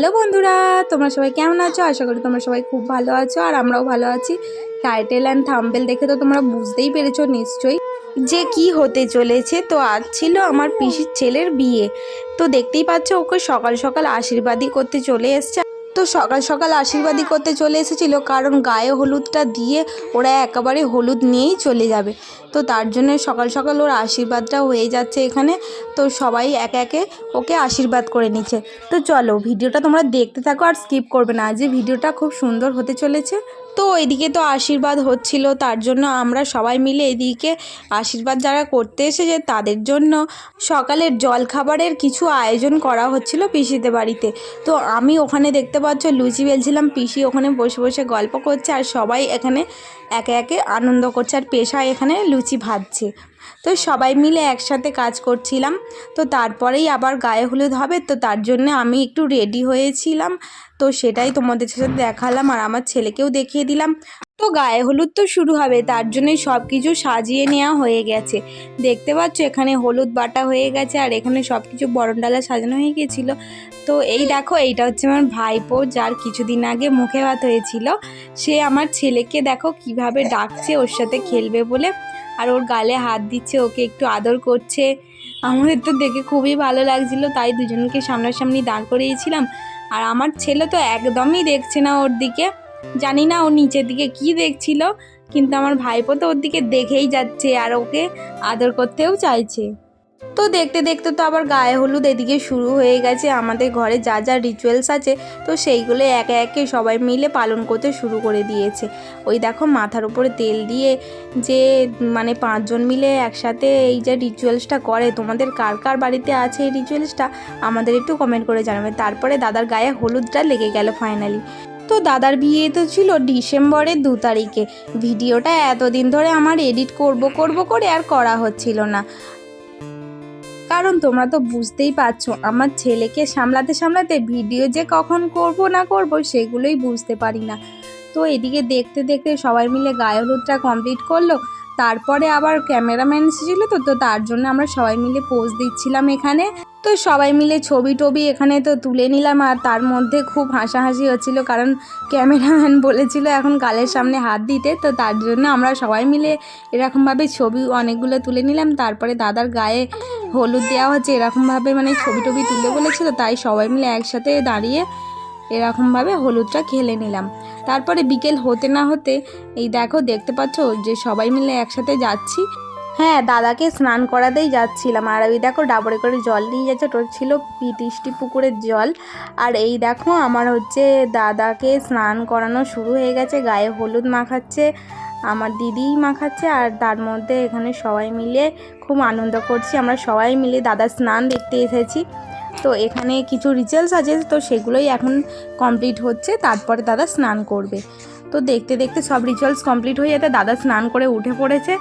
Hello বন্ধুরা, তোমরা সবাই কেমন আছো? আশা করি তোমরা সবাই খুব ভালো আছো আর আমরাও ভালো আছি। টাইটেল অ্যান্ড থাম্বেল দেখে তো তোমরা বুঝতেই পেরেছ নিশ্চয়ই যে কি হতে চলেছে। তো আজ ছিল আমার পিসির ছেলের বিয়ে। তো দেখতেই পাচ্ছ, ওকে সকাল সকাল আশীর্বাদই করতে চলে এসছে। তো সকাল সকাল আশীর্বাদই করতে চলে এসেছিল, কারণ গায়ে হলুদটা দিয়ে ওরা একেবারে হলুদ নিয়েই চলে যাবে। তো তার জন্য সকাল সকাল ওর আশীর্বাদটা হয়ে যাচ্ছে এখানে। তো সবাই একে একে ওকে আশীর্বাদ করে নিচ্ছে। তো চলো ভিডিওটা তোমরা দেখতে থাকো আর স্কিপ করবে না। যে ভিডিওটা খুব সুন্দর হতে চলেছে। তো এদিকে তো আশীর্বাদ হচ্ছিল, তার জন্য আমরা সবাই মিলে এদিকে আশীর্বাদ যারা করতে এসেছে তাদের জন্য সকালের জল খাবারের কিছু আয়োজন করা হচ্ছিল পিসিতে বাড়িতে। তো আমি ওখানে দেখতে পাচ্ছ লুচি বেলছিলাম, পিসি ওখানে বসে বসে গল্প করছে আর সবাই এখানে একে একে আনন্দ করছে আর পেশা এখানে লুচি ভাজছে। তো সবাই মিলে একসাথে কাজ করছিলাম। তো তারপরেই আবার গায়ে হলুদ হবে। তো তার জন্য আমি একটু রেডি হয়েছিলাম। তো সেটাই তোমাদের সাথে দেখালাম। আর আমার ছেলেকেও দেখিয়ে দিলাম। তো গায়ে হলুদ তো শুরু হবে, তার জন্যই সব কিছু সাজিয়ে নেওয়া হয়ে গেছে। দেখতে পাচ্ছ, এখানে হলুদ বাটা হয়ে গেছে, আর এখানে সব কিছু বরণডালা সাজানো হয়ে গেছিল। তো এই দেখো, এইটা হচ্ছে আমার ভাইপো, যার কিছুদিন আগে মুখে ভাত হয়েছিল। সে আমার ছেলেকে দেখো কীভাবে ডাকছে, ওর সাথে খেলবে বলে। আর ওর গালে হাত দিচ্ছে, ওকে একটু আদর করছে। আমাদের তো দেখে খুবই ভালো লাগছিল, তাই দুজনকে সামনাসামনি দাঁড় করিয়েছিলাম। আর আমার ছেলে তো একদমই দেখছে না ওর দিকে। জানি না ও নিচের দিকে কি দেখছিল, কিন্তু আমার ভাইপো তো ওর দিকে দেখেই যাচ্ছে আর ওকে আদর করতেও চাইছে। তো দেখতে দেখতে তো আবার গায়ে হলুদ এদিকে শুরু হয়ে গেছে, আমাদের ঘরে যা যা রিচুয়ালস আছে, তো সেইগুলো একে একে সবাই মিলে পালন করতে শুরু করে দিয়েছে। ওই দেখো মাথার উপরে তেল দিয়ে যে মানে পাঁচজন মিলে একসাথে এই যে রিচুয়ালসটা করে, তোমাদের কার কার বাড়িতে আছে এই রিচুয়ালসটা আমাদের একটু কমেন্ট করে জানাবে। তারপরে দাদার গায়ে হলুদটা লেগে গেল ফাইনালি তো দাদার বিয়ে তো ছিল ডিসেম্বরের দু তারিখে। ভিডিওটা এতদিন ধরে আমার এডিট করব করব করে আর করা হচ্ছিল না। কারণ তোমরা তো বুঝতেই পারছ, আমার ছেলেকে সামলাতে সামলাতে ভিডিও যে কখন করব না করব সেগুলোই বুঝতে পারি না। তো এদিকে দেখতে দেখতে সবাই মিলে গায়ে হলুদটা কমপ্লিট করল, তারপরে আবার ক্যামেরাম্যান এসেছিল তো তো তার জন্য আমরা সবাই মিলে পোজ দিচ্ছিলাম এখানে। তো সবাই মিলে ছবি টবি এখানে তো তুলে নিলাম আর তার মধ্যে খুব হাসাহাসি হচ্ছিল কারণ ক্যামেরাম্যান বলেছিল এখন গালের সামনে হাত দিতে, তো তার জন্য আমরা সবাই মিলে এরকমভাবে ছবি অনেকগুলো তুলে নিলাম। তারপরে দাদার গায়ে হলুদ দেওয়া হচ্ছে, এরকমভাবে মানে ছবি টবি তুলে বলেছিল, তাই সবাই মিলে একসাথে দাঁড়িয়ে এরকমভাবে হলুদটা খেলে নিলাম। তারপরে বিকেল হতে না হতে, এই দেখো দেখতে পাচ্ছ যে সবাই মিলে একসাথে যাচ্ছি। হ্যাঁ দাদাকে স্নান করাতেই যাচ্ছিলাম। আর ওই দেখো, ডাবরে করে জল নিয়ে যাচ্ছে, ওটা ছিল পিটিষ্টি পুকুরের জল। আর এই দেখো, আমার হচ্ছে দাদাকে স্নান করানো শুরু হয়ে গেছে, গায়ে হলুদ মাখাচ্ছে, আমার দিদিই মাখাচ্ছে, আর তার মধ্যে এখানে সবাই মিলে খুব আনন্দ করছি। আমরা সবাই মিলে দাদার স্নান দেখতে এসেছি। তো এখানে কিছু রিচুয়ালস আছে, তো সেগুলোই এখন কমপ্লিট হচ্ছে, তারপরে দাদা স্নান করবে। তো দেখতে দেখতে সব রিচুয়ালস কমপ্লিট হয়ে যেতে দাদা স্নান করে উঠে পড়েছে।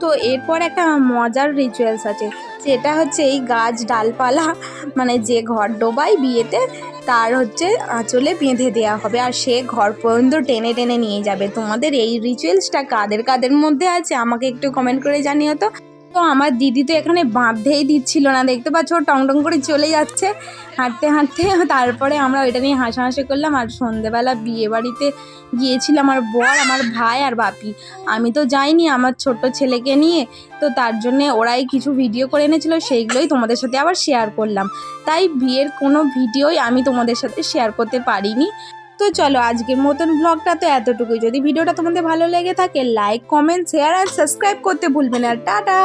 তো এরপর একটা মজার রিচুয়ালস আছে। সেটা হচ্ছে এই গাছ ডালপালা মানে যে ঘর ডোবাই বিয়েতে, তার হচ্ছে আঁচলে বেঁধে দেওয়া হবে। আর সে ঘর পর্যন্ত টেনে টেনে নিয়ে যাবে। তোমাদের এই রিচুয়ালসটা কাদের কাদের মধ্যে আছে? আমাকে একটু কমেন্ট করে জানিও তো। তো আমার দিদি তো এখানে বাঁধতেই দিচ্ছিল না। দেখতে পাচ্ছ টং টং করে চলে যাচ্ছে হাঁটতে হাঁটতে। তারপরে আমরা ওইটা নিয়ে হাসাহাসি করলাম আর সন্ধেবেলা বিয়ে বাড়িতে গিয়েছিলাম আমার বর, আমার ভাই আর বাপি। আমি তো যাইনি আমার ছোট্ট ছেলেকে নিয়ে। তো তার জন্যে ওরাই কিছু ভিডিও করে এনেছিল, সেইগুলোই তোমাদের সাথে আবার শেয়ার করলাম। তাই বিয়ের কোনো ভিডিওই আমি তোমাদের সাথে শেয়ার করতে পারিনি। তো চলো আজকের মতন ব্লগটা তো এতটুকুই। যদি ভিডিওটা তোমাদের ভালো লেগে থাকে লাইক কমেন্ট শেয়ার আর সাবস্ক্রাইব করতে ভুলবে না। টাটা!